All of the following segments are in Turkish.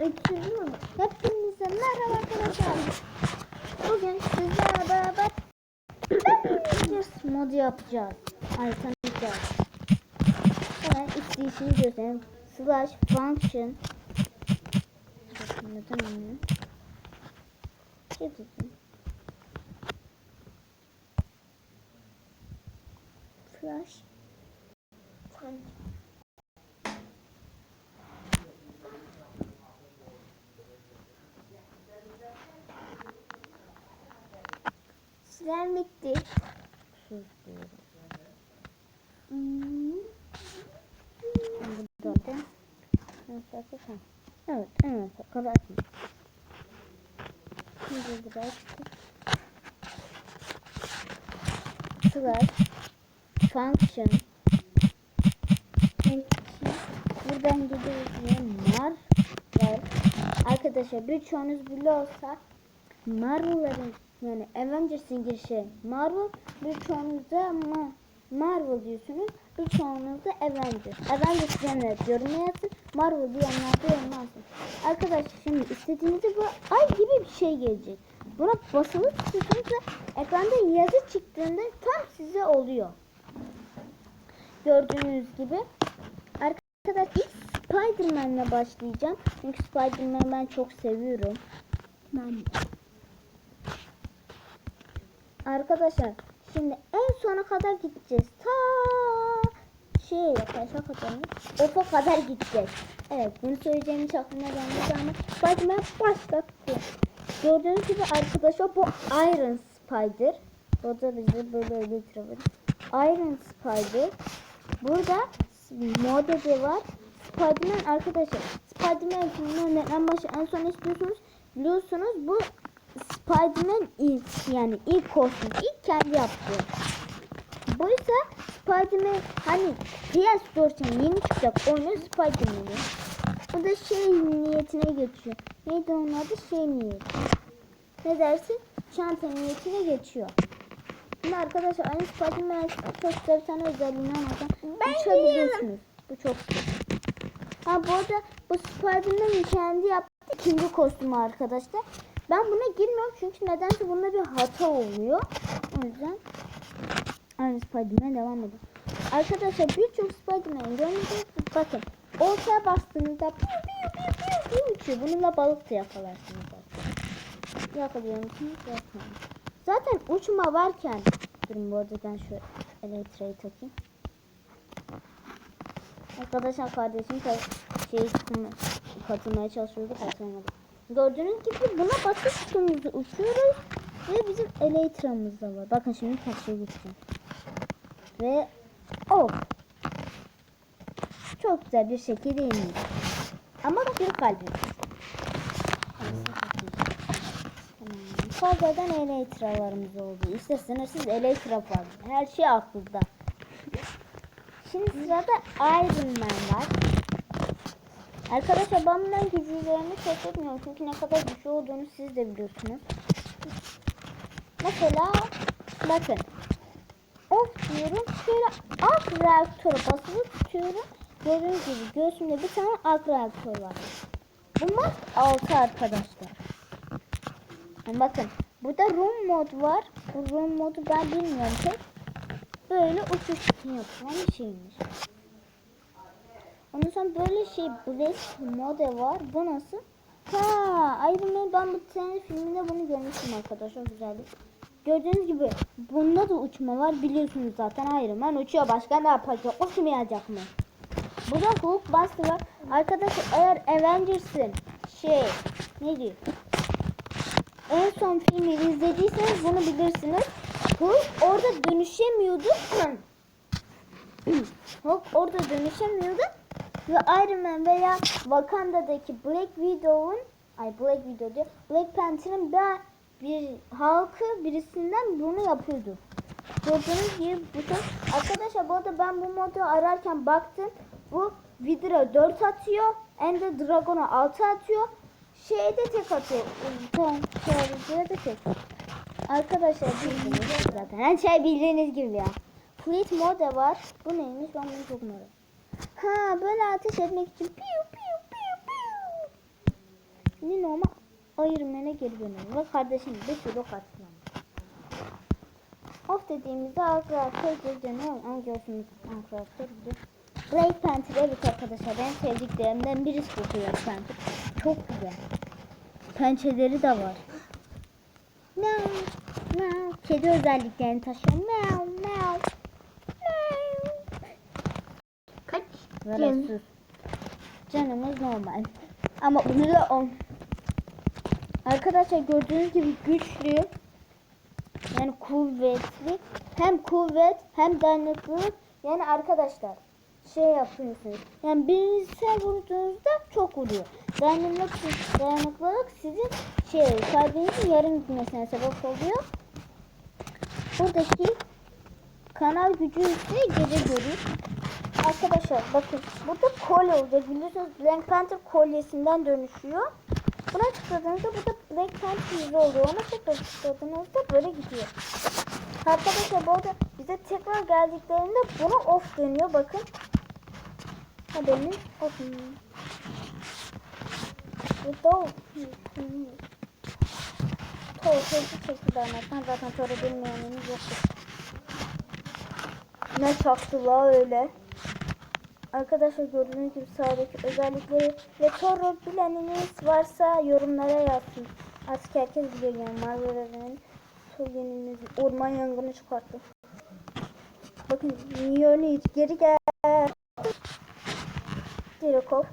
Mü? Hepinize merhaba arkadaşlar. Bugün sizlerle beraber Avengers modu yapacağız. Ay tanıyacağız. Hemen isteyişini göstereyim. Slash function. Bakın neden olmuyor? Şey. Flash. Function. Süren bitti. Sus diyorum. Hmm. Burada da. Evet, evet, kapatma. Şimdi bıraktık. Slash function Peki, buradan gidiyoruz mar var. Arkadaşlar birçoğunuz biliyorsa Marvel'ların yani Avengers'in girişi Marvel birçoğunuzda ma Marvel diyorsunuz birçoğunuzda Avengers. Avengers diyenler yoruma yazsın Marvel diyenler de yoruma yazsın. Arkadaşlar şimdi istediğinizde bu ay gibi bir şey gelecek. Buna basılı tutuyorsunuz ve ekranda yazı çıktığında tam size oluyor. Gördüğünüz gibi. Arkadaşlar ilk Spider-Man'le başlayacağım. Çünkü Spider-Man'i ben çok seviyorum. Ben Arkadaşlar şimdi en sona kadar gideceğiz. Ta şey kaça kadar mı? Ofa kadar gideceğiz. Evet bunu söyleyeceğim hiç aklıma gelmedi ama Spiderman başlattı. Gördüğünüz gibi arkadaşlar bu Iron Spider. O da bize böyle öyle. Iron Spider. Burada modeli var. Spiderman arkadaşlar. Spiderman filminden en başa en son istiyorsunuz. Biliyorsunuz bu Spiderman ilk yani ilk kostüm ilk kendi yaptı. Bu ise Spiderman hani PS4'ten yeni çıkacak oyunu Spiderman'ı. Bu da şey niyetine geçiyor. Neydi onun adı? Şey niyet. Ne dersin? Çanta niyetine geçiyor. Şimdi arkadaşlar aynı Spiderman çok güzel bir tane özelliğini anlatacağım. Uçabiliyorsunuz. Bu çok güzel. Ha bu arada bu Spiderman'in kendi yaptığı ikinci kostümü arkadaşlar. Ben buna girmiyorum çünkü nedense bunda bir hata oluyor. O yüzden aynı Spiderman devam ediyor. Arkadaşlar birçok Spiderman görmüşsünüz. Bakın ortaya bastığınızda piu piu piu piu piu uçuyor. Bununla balık da yakalarsınız. Yakalıyor musunuz? Yapmayın. Zaten uçma varken durun bu arada ben şu elektriği takayım. Arkadaşlar kardeşim şey katılmaya çalışıyordu katılamadı. Gördüğünüz gibi buna basıp üstümüzde uçuyoruz. Ve bizim Elytra'mız da var. Bakın şimdi karşıya geçeceğim. Ve of. Çok güzel bir şekilde iniyor. Ama bir kalbim. Fazladan Elytra'larımız oldu. İşte sınırsız Elytra var. Her şey aklımda. Şimdi sırada Iron Man var. Arkadaşlar ben bundan güçlülerini şaşırtmıyorum. Çünkü ne kadar güçlü olduğunu siz de biliyorsunuz. Mesela bakın. Of diyorum. Şöyle alt reaktörü basılı tutuyorum. Gördüğünüz gibi göğsümde bir tane alt reaktör var. Bunlar altı arkadaşlar. Yani bakın. Burada room mod var. Bu room modu ben bilmiyorum pek. Böyle uçuş için yapılan bir şeymiş. Ondan sonra böyle şey Black Mode var. Bu nasıl? Ha, Iron Man ben bu senin filminde bunu görmüştüm arkadaşlar güzeldi. Gördüğünüz gibi bunda da uçma var biliyorsunuz zaten Iron Man uçuyor başka ne yapacak uçmayacak mı? Burada Hulk bastı var. Arkadaşlar eğer Avengers'ın şey ne diyor? En son filmi izlediyseniz bunu bilirsiniz. Hulk orada dönüşemiyordu. Hulk orada dönüşemiyordu. Ve Iron Man veya Wakanda'daki Black Widow'un ay Black Widow diyor. Black Panther'ın bir, bir halkı birisinden bunu yapıyordu. Gördüğünüz gibi bu çok... Arkadaşlar bu arada ben bu modu ararken baktım. Bu Vidra 4 atıyor. Ender Dragon'a 6 atıyor. Şeyde tek atıyor. Tamam. Şöyle de tek. Arkadaşlar bildiğiniz zaten. Her şey bildiğiniz gibi ya. Fleet mode var. Bu neymiş? Ben bunu çok merak Ha böyle ateş etmek için piu piu piu piu. Şimdi normal Man'e geri dönelim. Ve kardeşim bir sürü katlanmış. Of dediğimizde arkadaşlar dönüyor ama görsünüz arkadaşlar Black Panther evet arkadaşlar en sevdiklerimden birisi bu Black Panther. Çok güzel. Pençeleri de var. Meow, meow. Kedi özelliklerini taşıyor. Meow. Meow. Sus. Canımız normal. Ama bunu da on. Arkadaşlar gördüğünüz gibi güçlü. Yani kuvvetli. Hem kuvvet hem dayanıklılık. Yani arkadaşlar şey yapıyorsunuz. Yani birisine vurduğunuzda çok vuruyor. Dayanıklılık, dayanıklılık sizin şey kalbinizin yarım gitmesine sebep oluyor. Buradaki kanal gücü ise gece görür. Arkadaşlar bakın burada kolye olacak. Biliyorsunuz Black Panther kolyesinden dönüşüyor. Buna tıkladığınızda burada Black Panther yüzü oluyor. Ona tekrar tıkladığınızda böyle gidiyor. Arkadaşlar bu arada bize tekrar geldiklerinde bunu off dönüyor. Bakın. Haberiniz olsun. Burada o. Toru hızlı şekilde anlatmam. Zaten Toru bilmeyeniniz yoktur. Ne çaktılar öyle. Arkadaşlar gördüğünüz gibi sağdaki özellikleri ve Toro bileniniz varsa yorumlara yazsın. Artık herkes biliyor yani Marvel evrenin Tolkien'imiz orman yangını çıkarttı. Bakın Mjolnir geri gel. Dirikov.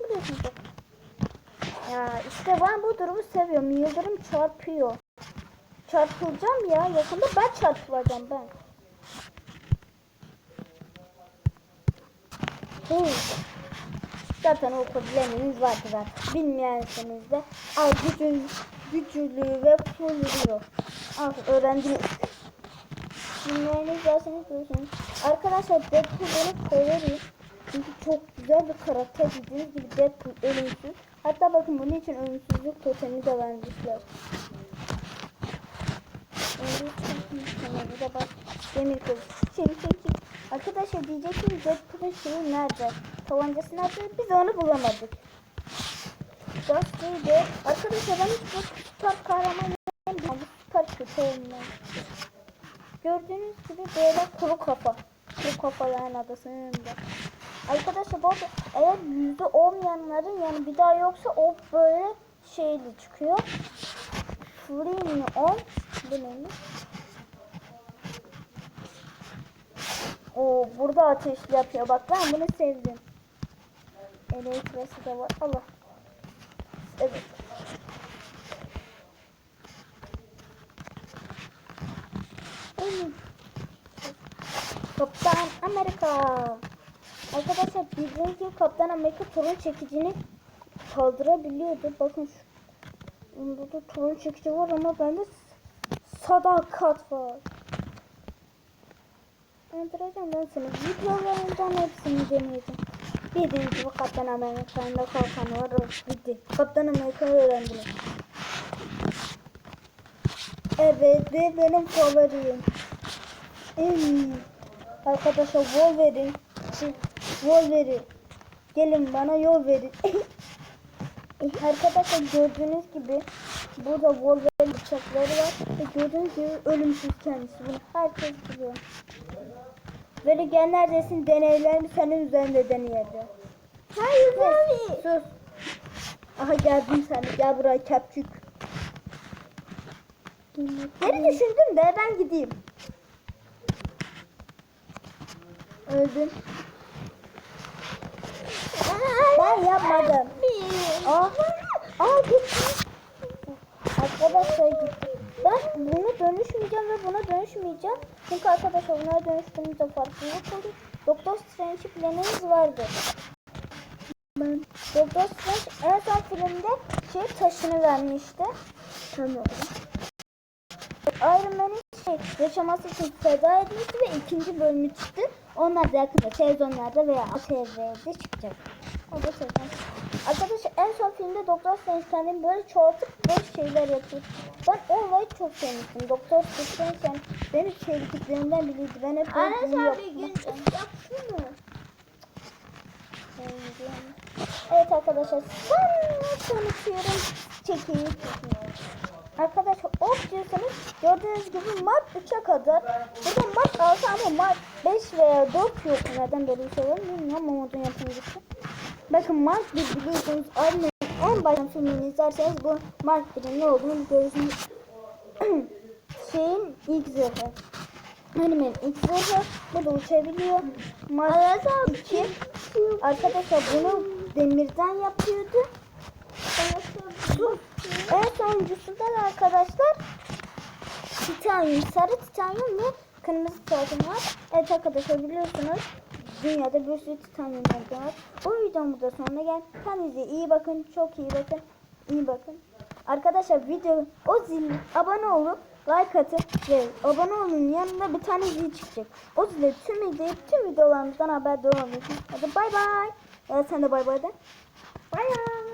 Biliyorsunuz bak. Ya işte ben bu durumu seviyorum. Yıldırım çarpıyor. Çarpılacağım ya. Yakında ben çarpılacağım ben. Hey. Zaten o probleminiz vardı zaten. Bilmeyenseniz de al gücün, güçlü ve fulluyor. Al öğrendiniz. Bilmeyeniz derseniz görürsünüz. Arkadaşlar Deadpool benim favorim. Çünkü çok güzel bir karakter. Bildiğiniz gibi Deadpool ölümsüz. Hatta bakın bunun için ölümsüzlük totemi de vermişler. Burada bak demir kız. Çek çek çek. Arkadaşlar diyeceksiniz Deadpool'un şeyi nerede? Tabancası nerede? Biz onu bulamadık. Just neydi? Arkadaşlar ben hiç bu süper kahraman. Bu süper kötü olmam. Gördüğünüz gibi böyle kuru kafa. Kuru kafa yani adasının önünde. Arkadaşlar bu arada eğer yüzü olmayanların yani bir daha yoksa o böyle şeyli çıkıyor. Free on. Bu neymiş? Oo burada ateşli yapıyor. Bak ben bunu sevdim. Elektrisi de var. Allah. Evet. Kaptan Amerika. Arkadaşlar bildiğiniz gibi Kaptan Amerika torun çekicini kaldırabiliyordu. Bakın şu. Bunda da torun çekici var ama bende sadakat var. Öldüreceğim ben seni. Videolarından hepsini deneyeceğim. Bildiğin gibi Kaptan Amerika'nın da kalkanı var. Bitti. Kaptan Amerika'yı öğrendim. Evet ve benim favorim. İyi. Arkadaşlar Wolverine. Şey, Wolverine. Gelin bana yol verin. Arkadaşlar gördüğünüz gibi burada Wolverine bıçakları var. Ve gördüğünüz gibi ölümsüz kendisi. Bunu herkes biliyor. Böyle gel neredesin deneylerini senin üzerinde deneyedi. Hayır Sus, abi. Sus. Aha geldim sen. Gel buraya kepçük. Beni düşündün de ben gideyim. Öldüm. Ben yapmadım. Aa, aa gitti. Arkadaşlar gitti. Ben bunu dönüşmeyeceğim ve buna dönüşmeyeceğim. Çünkü arkadaşlar bunlara dönüştüğümüzde farklılık olur. Doktor Strange planımız vardı. Ben Doktor Strange en son filmde şey taşını vermişti. Tamam. Iron Man'in şey yaşaması için feda edilmişti ve ikinci bölümü çıktı. Onlar da yakında televizyonlarda veya TV'de çıkacak. O da sezon. Arkadaşlar en son filmde Doktor Strange kendini böyle çoğaltıp böyle şeyler yapıyor. Ben o olayı çok sevmiştim. Doktor Strange yani benim sevdiklerimden biriydi. Ben hep böyle gün yapmak yapsana. sevdim. Evet arkadaşlar sonra tanıtıyorum. Çekil. Arkadaşlar ok diyorsanız gördüğünüz gibi Mart 3'e kadar. Burada Mart 6 ama Mart 5 veya 4 yok. Neden böyle bir şey var bilmiyorum ama modun yapımcısı. Bakın Mart 1 biliyorsunuz anne en baştan filmini izlerseniz bu Mart 1'in ne olduğunu görürsünüz. Şeyin ilk zırhı. Anime'nin ilk zırhı. Bu da uçabiliyor. Mart 2. Arkadaşlar bunu demirden yapıyordu. En sonuncusu da arkadaşlar titanyum, sarı titanyum ve kırmızı titanyum var. Evet arkadaşlar biliyorsunuz dünyada bir sürü titanyumlar var. Bu videonun burada sonuna gel. Kendinize iyi bakın, çok iyi bakın, iyi bakın. Arkadaşlar video o zil abone olup like atın ve abone olun yanında bir tane zil çıkacak. O zile tüm video tüm videolarımızdan haberdar olabilirsiniz. Hadi bay bay. Ya sen de bay bay de. Bay bay.